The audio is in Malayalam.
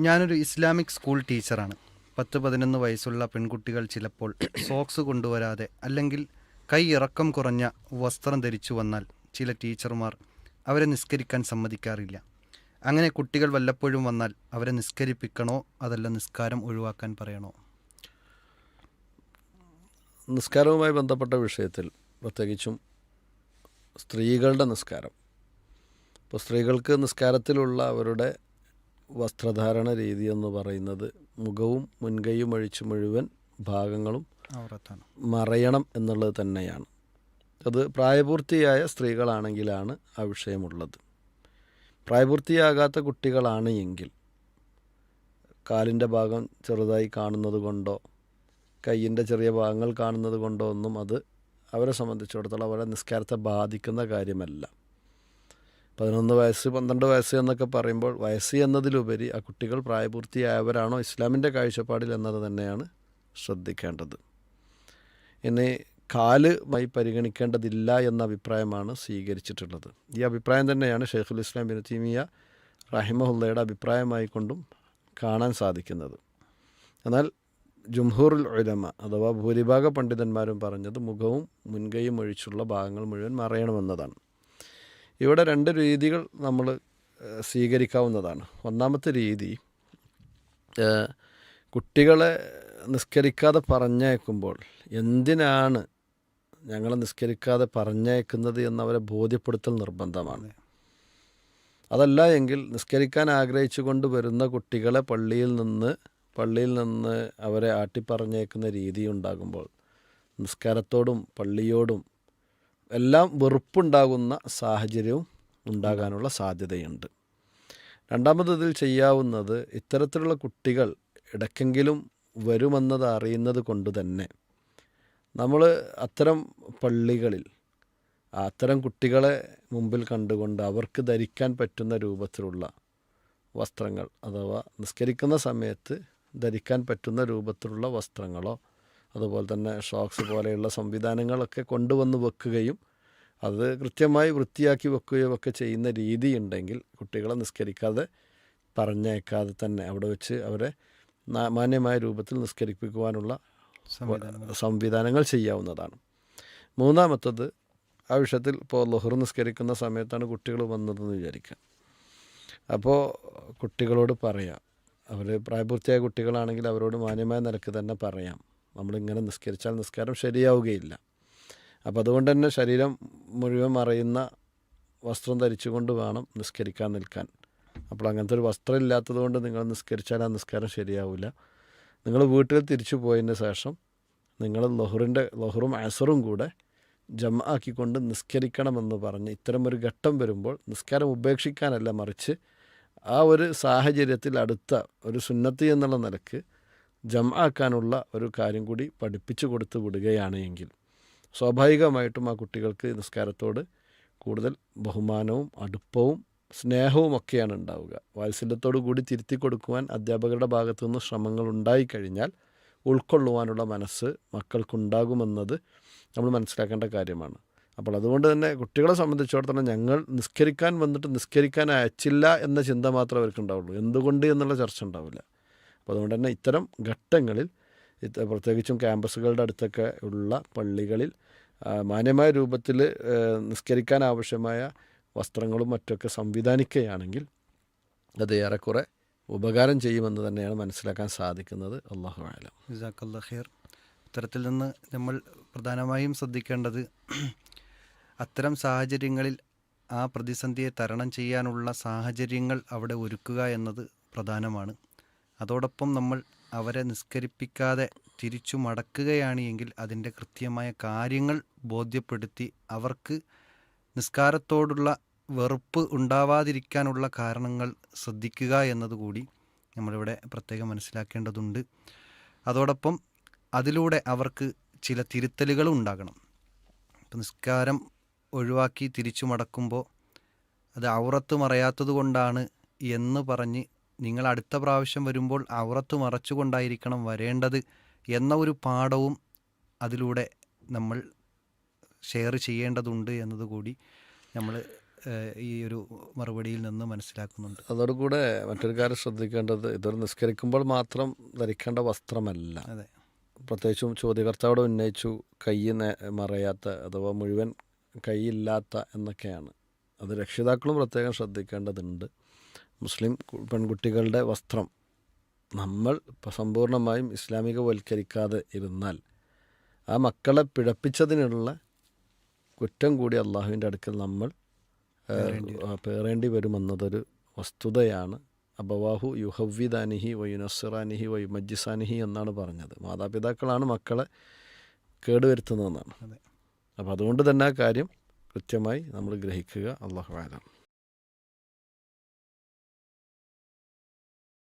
ഞാനൊരു ഇസ്ലാമിക് സ്കൂൾ ടീച്ചറാണ്. പത്ത് പതിനൊന്ന് വയസ്സുള്ള പെൺകുട്ടികൾ ചിലപ്പോൾ സോക്സ് കൊണ്ടുവരാതെ അല്ലെങ്കിൽ കൈ ഇറക്കം കുറഞ്ഞ വസ്ത്രം ധരിച്ചു വന്നാൽ ചില ടീച്ചർമാർ അവരെ നിസ്കരിക്കാൻ സമ്മതിക്കാറില്ല. അങ്ങനെ കുട്ടികൾ വല്ലപ്പോഴും വന്നാൽ അവരെ നിസ്കരിപ്പിക്കണോ അതല്ല നിസ്കാരം ഒഴിവാക്കാൻ പറയണോ? നിസ്കാരവുമായി ബന്ധപ്പെട്ട വിഷയത്തിൽ പ്രത്യേകിച്ചും സ്ത്രീകളുടെ നിസ്കാരം. ഇപ്പോൾ സ്ത്രീകൾക്ക് നിസ്കാരത്തിലുള്ള അവരുടെ വസ്ത്രധാരണ രീതി എന്ന് പറയുന്നത് മുഖവും മുൻകൈയും ഒഴിച്ച് മുഴുവൻ ഭാഗങ്ങളും മറയണം എന്നുള്ളത് തന്നെയാണ്. അത് പ്രായപൂർത്തിയായ സ്ത്രീകളാണെങ്കിലാണ് ആ വിഷയമുള്ളത്. പ്രായപൂർത്തിയാകാത്ത കുട്ടികളാണ് എങ്കിൽ കാലിന്റെ ഭാഗം ചെറുതായി കാണുന്നത് കൊണ്ടോ കയ്യിന്റെ ചെറിയ ഭാഗങ്ങൾ കാണുന്നത് കൊണ്ടോ ഒന്നും അത് അവരെ സംബന്ധിച്ചിടത്തോളം അവരെ നിസ്കാരത്തെ ബാധിക്കുന്ന കാര്യമല്ല. പതിനൊന്ന് വയസ്സ് പന്ത്രണ്ട് വയസ്സ് എന്നൊക്കെ പറയുമ്പോൾ വയസ്സ് എന്നതിലുപരി ആ കുട്ടികൾ പ്രായപൂർത്തിയായവരാണോ ഇസ്ലാമിന്റെ കാഴ്ചപ്പാടിൽ എന്നത് തന്നെയാണ് ശ്രദ്ധിക്കേണ്ടത്. ഇനി കാലുമായി പരിഗണിക്കേണ്ടതില്ല എന്ന അഭിപ്രായമാണ് സ്വീകരിച്ചിട്ടുള്ളത്. ഈ അഭിപ്രായം തന്നെയാണ് ഷെയ്ഖുൽ ഇസ്ലാം ബിൻ തീമിയ റഹിമഹുല്ലയുടെ അഭിപ്രായമായി കൊണ്ടും കാണാൻ സാധിക്കുന്നത്. എന്നാൽ ജുംഹൂറുൽ ഉലമ അഥവാ ഭൂരിഭാഗ പണ്ഡിതന്മാരും പറഞ്ഞത് മുഖവും മുൻകൈയും ഒഴിച്ചുള്ള ഭാഗങ്ങൾ മുഴുവൻ മറയണമെന്നതാണ്. ഇവിടെ രണ്ട് രീതികൾ നമ്മൾ സ്വീകരിക്കാവുന്നതാണ്. ഒന്നാമത്തെ രീതി കുട്ടികളെ നിസ്കരിക്കാതെ പറഞ്ഞയക്കുമ്പോൾ എന്തിനാണ് ഞങ്ങളെ നിസ്കരിക്കാതെ പറഞ്ഞയക്കുന്നത് എന്നവരെ ബോധ്യപ്പെടുത്തൽ നിർബന്ധമാണ്. അതല്ല എങ്കിൽ നിസ്കരിക്കാൻ ആഗ്രഹിച്ചുകൊണ്ട് വരുന്ന കുട്ടികളെ പള്ളിയിൽ നിന്ന് പള്ളിയിൽ നിന്ന് അവരെ ആട്ടിപ്പറഞ്ഞേക്കുന്ന രീതി ഉണ്ടാകുമ്പോൾ നിസ്കാരത്തോടും പള്ളിയോടും എല്ലാം വെറുപ്പുണ്ടാകുന്ന സാഹചര്യവും ഉണ്ടാകാനുള്ള സാധ്യതയുണ്ട്. രണ്ടാമത് ഇതിൽ ചെയ്യാവുന്നത് ഇത്തരത്തിലുള്ള കുട്ടികൾ ഇടയ്ക്കെങ്കിലും വരുമെന്നത് അറിയുന്നത് കൊണ്ട് തന്നെ നമ്മൾ അത്തരം പള്ളികളിൽ അത്തരം കുട്ടികളെ മുമ്പിൽ കണ്ടുകൊണ്ട് അവർക്ക് ധരിക്കാൻ പറ്റുന്ന രൂപത്തിലുള്ള വസ്ത്രങ്ങൾ അഥവാ നിസ്കരിക്കുന്ന സമയത്ത് ധരിക്കാൻ പറ്റുന്ന രൂപത്തിലുള്ള വസ്ത്രങ്ങളോ അതുപോലെ തന്നെ ഷോക്സ് പോലെയുള്ള സംവിധാനങ്ങളൊക്കെ കൊണ്ടുവന്ന് വെക്കുകയും അത് കൃത്യമായി വൃത്തിയാക്കി വെക്കുകയോ ഒക്കെ ചെയ്യുന്ന രീതി ഉണ്ടെങ്കിൽ കുട്ടികളെ നിസ്കരിക്കാതെ പറഞ്ഞേക്കാതെ തന്നെ അവിടെ വെച്ച് അവരെ മാന്യമായ രൂപത്തിൽ നിസ്കരിപ്പിക്കുവാനുള്ള സംവിധാനം സംവിധാനങ്ങൾ ചെയ്യാവുന്നതാണ്. മൂന്നാമത്തത് ആ വിഷയത്തിൽ ഇപ്പോൾ ലൊഹർ നിസ്കരിക്കുന്ന സമയത്താണ് കുട്ടികൾ വന്നതെന്ന് വിചാരിക്കുക. അപ്പോൾ കുട്ടികളോട് പറയാം. അവർ പ്രായപൂർത്തിയായ കുട്ടികളാണെങ്കിൽ അവരോട് മാന്യമായ നിലയ്ക്ക് തന്നെ പറയാം. നമ്മളിങ്ങനെ നിസ്കരിച്ചാൽ നിസ്കാരം ശരിയാവുകയില്ല. അപ്പോൾ അതുകൊണ്ട് തന്നെ ശരീരം മുഴുവൻ മറയുന്ന വസ്ത്രം ധരിച്ചുകൊണ്ട് വേണം നിസ്കരിക്കാൻ നിൽക്കാൻ. അപ്പോൾ അങ്ങനത്തെ ഒരു വസ്ത്രം ഇല്ലാത്തത് കൊണ്ട് നിങ്ങൾ നിസ്കരിച്ചാൽ ആ നിസ്കാരം ശരിയാവില്ല നിങ്ങൾ വീട്ടിൽ തിരിച്ചു പോയതിന് ശേഷം നിങ്ങൾ ലഹുറിന്റെ ലഹുറും അസറും കൂടെ ജമ ആക്കിക്കൊണ്ട് നിസ്കരിക്കണമെന്ന് പറഞ്ഞ് ഇത്തരമൊരു ഘട്ടം വരുമ്പോൾ നിസ്കാരം ഉപേക്ഷിക്കാനല്ല മറിച്ച് ആ ഒരു സാഹചര്യത്തിൽ അടുത്ത ഒരു സുന്നത്തി എന്നുള്ള നിലയ്ക്ക് ജമ ആക്കാനുള്ള ഒരു കാര്യം കൂടി പഠിപ്പിച്ചു കൊടുത്തു വിടുകയാണ് എങ്കിൽ സ്വാഭാവികമായിട്ടും ആ കുട്ടികൾക്ക് നിസ്കാരത്തോട് കൂടുതൽ ബഹുമാനവും അടുപ്പവും സ്നേഹവും ഒക്കെയാണ് ഉണ്ടാവുക. വാത്സല്യത്തോടു കൂടി തിരുത്തി കൊടുക്കുവാൻ അധ്യാപകരുടെ ഭാഗത്തു നിന്ന് ശ്രമങ്ങൾ ഉണ്ടായിക്കഴിഞ്ഞാൽ ഉൾക്കൊള്ളുവാനുള്ള മനസ്സ് മക്കൾക്കുണ്ടാകുമെന്നത് നമ്മൾ മനസ്സിലാക്കേണ്ട കാര്യമാണ്. അപ്പോൾ അതുകൊണ്ട് തന്നെ കുട്ടികളെ സംബന്ധിച്ചിടത്തോളം ഞങ്ങൾ നിസ്കരിക്കാൻ വന്നിട്ട് നിസ്കരിക്കാൻ അയച്ചില്ല എന്ന ചിന്ത മാത്രമേ അവർക്കുണ്ടാവുള്ളൂ. എന്തുകൊണ്ട് എന്നുള്ള ചർച്ച ഉണ്ടാവില്ല. അപ്പോൾ അതുകൊണ്ട് തന്നെ ഇത്തരം ഘട്ടങ്ങളിൽ പ്രത്യേകിച്ചും ക്യാമ്പസുകളുടെ അടുത്തൊക്കെ ഉള്ള പള്ളികളിൽ മാന്യമായ രൂപത്തിൽ നിസ്കരിക്കാൻ ആവശ്യമായ വസ്ത്രങ്ങളും മറ്റൊക്കെ സംവിധാനിക്കുകയാണെങ്കിൽ അത് ഏറെക്കുറെ ഉപകാരം ചെയ്യുമെന്ന് തന്നെയാണ് മനസ്സിലാക്കാൻ സാധിക്കുന്നത്. അള്ളാഹു ആലം ഇത്തരത്തിൽ നിന്ന് നമ്മൾ പ്രധാനമായും ശ്രദ്ധിക്കേണ്ടത് അത്തരം സാഹചര്യങ്ങളിൽ ആ പ്രതിസന്ധിയെ തരണം ചെയ്യാനുള്ള സാഹചര്യങ്ങൾ അവിടെ ഒരുക്കുക എന്നത് പ്രധാനമാണ്. അതോടൊപ്പം നമ്മൾ അവരെ നിസ്കരിപ്പിക്കാതെ തിരിച്ചു മടക്കുകയാണ് എങ്കിൽ അതിന്റെ കൃത്യമായ കാര്യങ്ങൾ ബോധ്യപ്പെടുത്തി അവർക്ക് നിസ്കാരത്തോടുള്ള വെറുപ്പ് ഉണ്ടാവാതിരിക്കാനുള്ള കാരണങ്ങൾ ശ്രദ്ധിക്കുക എന്നതുകൂടി നമ്മളിവിടെ പ്രത്യേകം മനസ്സിലാക്കേണ്ടതുണ്ട്. അതോടൊപ്പം അതിലൂടെ അവർക്ക് ചില തിരുത്തലുകളും ഉണ്ടാകണം. ഇപ്പം നിസ്കാരം ഒഴിവാക്കി തിരിച്ചു മടക്കുമ്പോൾ അത് ഔറത്ത് മറയാത്തത് കൊണ്ടാണ് എന്ന് പറഞ്ഞ് നിങ്ങൾ അടുത്ത പ്രാവശ്യം വരുമ്പോൾ അവറത്ത് മറച്ചുകൊണ്ടായിരിക്കണം വരേണ്ടത് എന്ന ഒരു പാഠവും അതിലൂടെ നമ്മൾ ഷെയർ ചെയ്യേണ്ടതുണ്ട് എന്നതുകൂടി നമ്മൾ ഈ ഒരു മറുപടിയിൽ നിന്ന് മനസ്സിലാക്കുന്നുണ്ട്. അതോടുകൂടെ മറ്റൊരു കാര്യം ശ്രദ്ധിക്കേണ്ടത് ഇതൊരു നിസ്കരിക്കുമ്പോൾ മാത്രം ധരിക്കേണ്ട വസ്ത്രമല്ല. അതെ. പ്രത്യേകിച്ചും ചോദ്യകർത്താവോട് ഉന്നയിച്ചു കൈ മറയാത്ത അഥവാ മുഴുവൻ കൈയില്ലാത്ത എന്നൊക്കെയാണ്. അത് രക്ഷിതാക്കളും പ്രത്യേകം ശ്രദ്ധിക്കേണ്ടതുണ്ട്. മുസ്ലിം പെൺകുട്ടികളുടെ വസ്ത്രം നമ്മൾ സമ്പൂർണമായും ഇസ്ലാമികവൽക്കരിക്കാതെ ഇരുന്നാൽ ആ മക്കളെ പിഴപ്പിച്ചതിനുള്ള കുറ്റം കൂടി അള്ളാഹുവിന്റെ അടുക്കൽ നമ്മൾ പേറേണ്ടി വരുമെന്നതൊരു വസ്തുതയാണ്. അബവാഹു യുഹവ്വിദാനിഹി വയുനസ്സിറാനിഹി വയുമജ്ജിസാനിഹി എന്നാണ് പറഞ്ഞത്. മാതാപിതാക്കളാണ് മക്കളെ കേടുവരുത്തുന്നതെന്നാണ്. അപ്പോൾ അതുകൊണ്ട് തന്നെ ആ കാര്യം കൃത്യമായി നമ്മൾ ഗ്രഹിക്കുക. അള്ളാഹു ആലം.